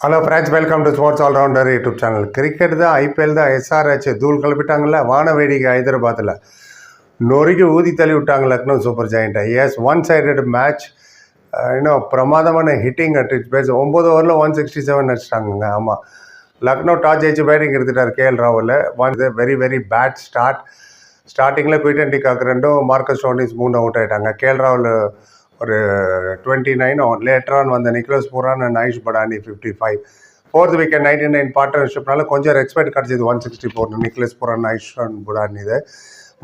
Hello friends welcome to sports allrounder YouTube channel cricket தான் IPL தான் SRH தூள் கிளப்பிட்டாங்களா வான வேடிக்கை ஹைதராபாத்தில் நொறுக்கி ஊதி தள்ளி விட்டாங்க லக்னோ சூப்பர் ஜெயிண்ட்டை. எஸ் ஒன் சைடட் மேட்ச் இன்னும் பிரமாதமான ஹிட்டிங் அட் பேஸ் ஒம்பது ஓவரில் ஒன் சிக்ஸ்டி செவன் அடிச்சிட்டாங்க ஆமாம் லக்னோ டாஸ் ஜெயிச்சு பேட்டிங் எடுத்துட்டார் KL ராவலில் one very very bad start ஸ்டார்டிங்கில் குயிட் அண்ட் காக்கு ரெண்டும் மார்க்கஸ் டோனிஸ் மூணு அவுட் ஆகிட்டாங்க கேஎல் ராவல் ஒரு டுவெண்ட்டி நைன் லேட்டரான் வந்த Nicholas Pooran and Ayush Badoni fifty five fourth wicket ninety nine பார்ட்னர்ஷிப்னால கொஞ்சம் ரெஸ்பெக்ட் கிடச்சிது one sixty four Nicholas Pooran Ayush Badoni இது.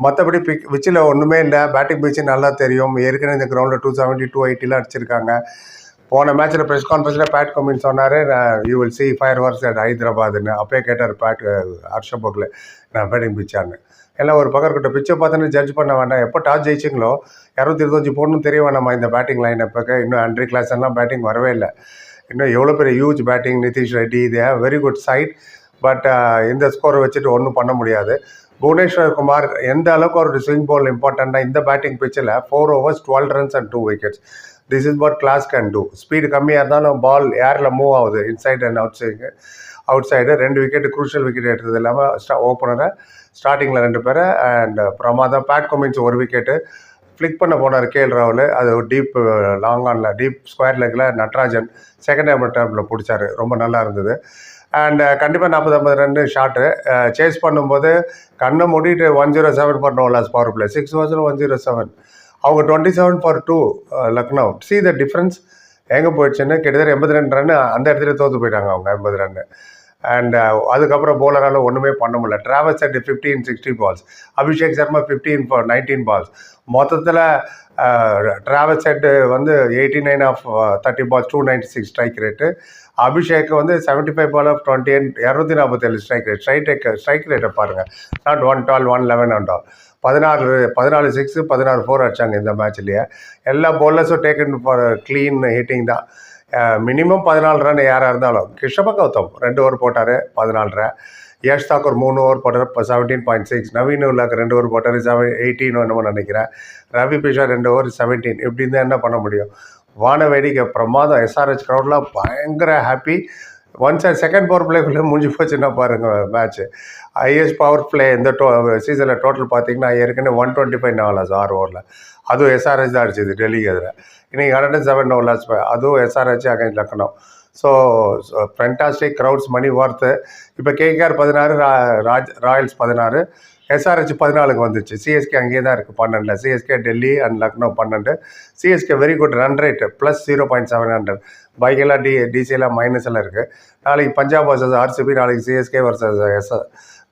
மற்றபடி பிக் விச்சில் ஒன்றுமே இல்லை. பேட்டிங் பிச்சு நல்லா தெரியும். ஏற்கனவே இந்த கிரவுண்டில் டூ செவன்ட்டி டூ எயிட்டிலாம் அடிச்சிருக்காங்க. போன மேட்ச்சில் ப்ரெஸ் கான்ஃபரன்ஸில் பேட் கமின் சொன்னார் you will see fireworks at ஹைதராபாத்னு. அப்பயே கேட்டார் பேட் ஹர்ஷபோக்கில் நான் பேட்டிங் பிச்சான்னு எல்லாம் ஒரு பக்கம் இருக்கட்டும் பிச்சை பார்த்தோன்னு ஜட்ஜ் பண்ண வேண்டாம். எப்போ டாஸ் ஜெயிச்சிங்களோ இரநூத்தி இருபத்தஞ்சி போடணும் தெரிய வேணாமா இந்த பேட்டிங் லைன் எப்போக்கு இன்னும் அண்ட்ரி கிளாஸ் எல்லாம் பேட்டிங் வரவே இல்லை. இன்னும் எவ்வளோ பெரிய ஹியூஜ் பேட்டிங் நிதிஷ் ரெட்டி இது வெரி குட் சைட் பட் இந்த ஸ்கோரை வச்சுட்டு ஒன்றும் பண்ண முடியாது. புவனேஸ்வர் குமார் எந்த அளவுக்கு ஒரு ஸ்விங் பால் இம்பார்ட்டண்ட்டாக இந்த பேட்டிங் பிச்சில் four overs twelve runs and two wickets this is what class can do speed கம்மியாக இருந்தாலும் பால் ஏரில் மூவ் ஆகுது inside and outside outside ரெண்டு விக்கெட் குரூஷியல் விக்கெட் எடுத்தது இல்லாமல் ஸ்டா ஓப்பனரை ஸ்டார்டிங்கில் ரெண்டு பேரை அண்ட் பிரமாதம் பேட் கொமின்ஸ் ஒரு விக்கெட்டு ஃப்ளிக் பண்ண போனார் கே எல் ராகுல். அது ஒரு டீப் லாங் ஆனில் டீப் ஸ்கொயர் லெக்கில் நட்ராஜன் செகண்ட் ஹேம்பர் டைமில் பிடிச்சாரு. ரொம்ப நல்லா இருந்தது. அண்ட் uh, கண்டிப்பாக நாற்பது ஐம்பது ரெண்டு ஷாட்டு சேஸ் uh, பண்ணும்போது கண்ணை மூடிட்டு one zero seven for loss power play six thousand one zero seven அவங்க twenty seven for two Lucknow see the difference எங்கே போயிடுச்சுன்னு கிட்டத்தட்ட எண்பது ரெண்டு ரன் அந்த இடத்துல தோற்று போயிட்டாங்க அவங்க எண்பது ரன்னு அண்ட் அதுக்கப்புறம் போலரால் ஒன்றுமே பண்ண முடியல. Travis at fifteen sixty balls Abhishek Sharma fifteen for nineteen balls மொத்தத்தில் டிராவல் செட்டு வந்து eighty nine off thirty balls two ninety six strike rate Abhishek வந்து seventy five ball off twenty eight இரநூத்தி நாற்பத்தேழு strike rate strike strike ரேட்டை பாருங்கள் not one twelve one eleven and all பதினாறு பதினாலு six பதினாறு four அடிச்சாங்க இந்த மேட்ச்லேயே எல்லா பவுலர்ஸும் டேக்கன் ஃபார் க்ளீன் ஹிட்டிங் தான். மினிமம் பதினாலு ரன் யாராக இருந்தாலும் கிருஷ்ணப கௌதம் ரெண்டு ஓவர் போட்டார் பதினாலரை. யஷ் தாக்கூர் மூணு ஓவர் போட்டார் இப்போ செவன்டீன் பாயிண்ட் சிக்ஸ் நவீன் உல்லாக்கு ரெண்டு ஓவர் போட்டார் செவன் எயிட்டீன் என்னமோ நினைக்கிறேன். ரவி பிஷா ரெண்டு ஓவர் செவன்டீன் இப்படி இருந்தால் என்ன பண்ண முடியும்? வான வேடிக்கை பிரமாதம் எஸ்ஆர்ஹெச் க்ரௌட்லாம் பயங்கர ஹாப்பி ஒன்ஸ் செகண்ட் பவர் பிளேக்குள்ளே முடிஞ்சு போச்சுன்னா பாருங்கள் மேட்ச்சு ஹையஸ்ட் பவர் பிளே இந்த டோ சீசனில் டோட்டல் பார்த்தீங்கன்னா ஏற்கனவே ஒன் டுவெண்ட்டி ஃபைவ் நாலாஸ் ஆறு ஓவரில் அதுவும் எஸ்ஆர்ஹெச் தான் அடிச்சது டெல்லிக்கு எதிராக இன்றைக்கி ஹண்ட்ரட் செவன் நோ லாஸ் அதுவும் SRH again லக்கணும். So fantastic crowds money worth இப்போ கேகேஆர் பதினாறு ராஜ் ராயல்ஸ் பதினாறு எஸ்ஆர்ஹெச் பதினாலுக்கு வந்துச்சு. சிஎஸ்கே அங்கேயே தான் இருக்குது பன்னெண்டில். சிஎஸ்கே டெல்லி அண்ட் லக்னோ பன்னெண்டு. CSK very good run rate plus zero point seven hundred பைக்கெல்லாம் டி டிசிஎல்லாம் மைனஸில் இருக்குது நாளைக்கு பஞ்சாப் வர்சஸ் ஆர்சிபி நாளைக்கு சிஎஸ்கே வர்சஸ் எஸ்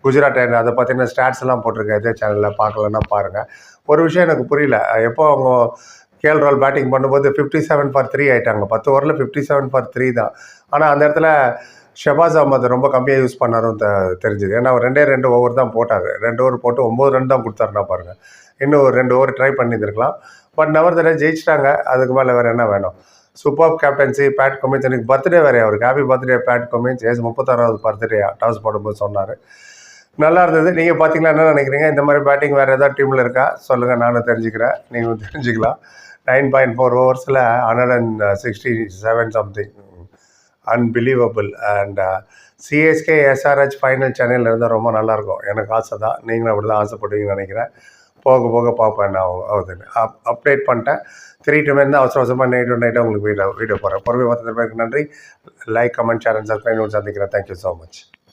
குஜராத் அண்ட் அதை பார்த்தீங்கன்னா ஸ்டாட்ஸ் எல்லாம் போட்டிருக்கேன். இதே சேனலில் பார்க்கலன்னா பாருங்கள் ஒரு விஷயம் எனக்கு புரியல. எப்போ அவங்க கேஎல் ரால் பேட்டிங் பண்ணும்போது ஃபிஃப்டி செவன் ஃபார் த்ரீ ஆகிட்டாங்க பத்து ஓவரில் ஃபிஃப்டி செவன் ஃபார் த்ரீ தான். ஆனால் அந்த இடத்துல ஷபாஸ் அஹமத் ரொம்ப கம்மியாக யூஸ் பண்ணாரும் த தெரிஞ்சுது. ஏன்னா அவர் ரெண்டே ரெண்டு ஓவர் தான் போட்டார். ரெண்டு ஓவர் போட்டு ஒம்பது ரன் தான் கொடுத்தாருனா பாருங்கள் இன்னும் ஒரு ரெண்டு ஓவர் ட்ரை பண்ணியிருந்துருக்கலாம். பட் நவர் தடவை ஜெயிச்சிட்டாங்க. அதுக்கு மேலே வேறு என்ன வேணும்? சூப்பர் கேப்டன்சி பேட் கொமின்ஸ் எனக்கு பர்த்டே வேறு அவருக்கு happy birthday Pat Cummins as முப்பத்தாறாவது birthday toss போடும்போது சொன்னார். நல்லா இருந்தது. நீங்கள் பார்த்தீங்களா என்ன நினைக்கிறீங்க? இந்த மாதிரி பேட்டிங் வேறு ஏதாவது டீமில் இருக்கா? சொல்லுங்கள் நானும் தெரிஞ்சுக்கிறேன். நீங்களும் தெரிஞ்சுக்கலாம். Nine point four ஓவர்ஸில் hundred and sixty seven something unbelievable and CSK SRH final சென்னையில் இருந்தால் ரொம்ப நல்லாயிருக்கும். எனக்கு ஆசை தான். நீங்களும் அப்படி தான் ஆசைப்படுவீங்கன்னு நினைக்கிறேன். போக போக பார்ப்பேன் நான் ஆகுதுன்னு அப் அப்டேட் பண்ணிட்டேன். த்ரீ டு மேன் தான் அவசர அவசரமாக நைட் நைட்டாக உங்களுக்கு வீடியோ வீடியோ போகிறேன் பொறுமை பார்த்து பேருக்கு நன்றி. லைக் கமெண்ட் சேனல் சப்ஸ்கிரைப் சந்திக்கிறேன். Thank you so much